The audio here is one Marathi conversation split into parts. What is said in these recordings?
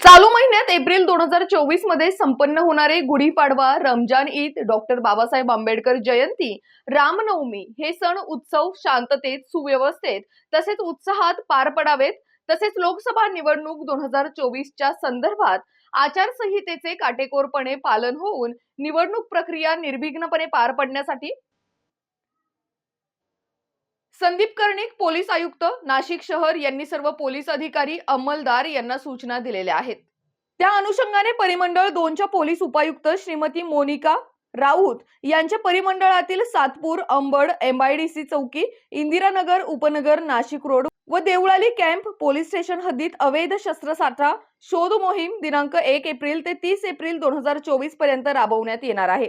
चालू महिन्यात एप्रिल दोन हजार चोवीसमध्ये संपन्न होणारे गुढीपाडवा रमजान ईद डॉक्टर बाबासाहेब आंबेडकर जयंती रामनवमी हे सण उत्सव शांततेत सुव्यवस्थेत तसेच उत्साहात पार पडावेत. तसेच लोकसभा निवडणूक दोन हजार चोवीसच्या संदर्भात आचारसंहितेचे काटेकोरपणे पालन होऊन निवडणूक प्रक्रिया निर्विघ्नपणे पार पडण्यासाठी संदीप कर्णिक पोलीस आयुक्त नाशिक शहर यांनी सर्व पोलीस अधिकारी अंमलदार यांना सूचना दिलेल्या आहेत. त्या अनुषंगाने परिमंडळ दोनच्या पोलीस उपायुक्त श्रीमती मोनिका राऊत यांच्या परिमंडळातील सातपूर अंबड एमआयडीसी चौकी इंदिरानगर उपनगर नाशिक रोड व देवळाली कॅम्प पोलीस स्टेशन हद्दीत अवैध शस्त्रसाठा शोध मोहीम दिनांक एक एप्रिल ते तीस एप्रिल दोन हजार चोवीसपर्यंत राबवण्यात येणार आहे.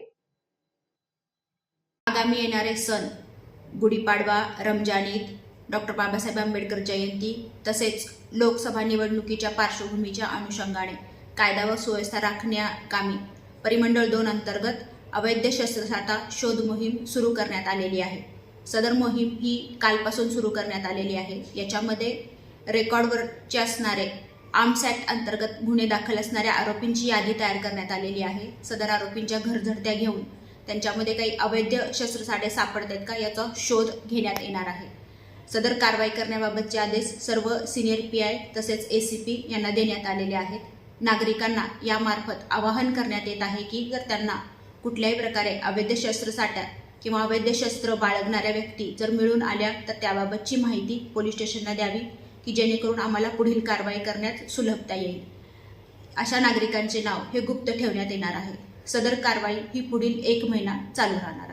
आगामी येणारे सण गुढीपाडवा रमजान ईद डॉक्टर बाबासाहेब आंबेडकर जयंती तसेच लोकसभा निवडणुकीच्या पार्श्वभूमीच्या अनुषंगाने कायदा व सुव्यवस्था राखण्याकामी परिमंडळ दोन अंतर्गत अवैध शस्त्रसाठा शोध मोहीम सुरू करण्यात आलेली आहे. सदर मोहीम ही कालपासून सुरू करण्यात आलेली आहे. याच्यामध्ये रेकॉर्डवरचे असणारे आर्म्स ॲक्ट अंतर्गत गुन्हे दाखल असणाऱ्या आरोपींची यादी तयार करण्यात आलेली आहे. सदर आरोपींच्या घरझडत्या घेऊन त्यांच्यामध्ये काही अवैध शस्त्रसाठे सापडत आहेत का याचा शोध घेण्यात येणार आहे. सदर कारवाई करण्याबाबतचे आदेश सर्व सिनियर पी आय तसेच ए सी पी यांना देण्यात आलेले आहेत. नागरिकांना यामार्फत आवाहन करण्यात येत आहे की जर त्यांना कुठल्याही प्रकारे अवैध शस्त्रसाठ्या किंवा अवैध शस्त्र बाळगणाऱ्या व्यक्ती जर मिळून आल्या तर त्याबाबतची माहिती पोलीस स्टेशनला द्यावी की जेणेकरून आम्हाला पुढील कारवाई करण्यात सुलभता येईल. अशा नागरिकांचे नाव हे गुप्त ठेवण्यात येणार आहे. सदर कारवाई ही पुढील एक महिना चालू राहणार.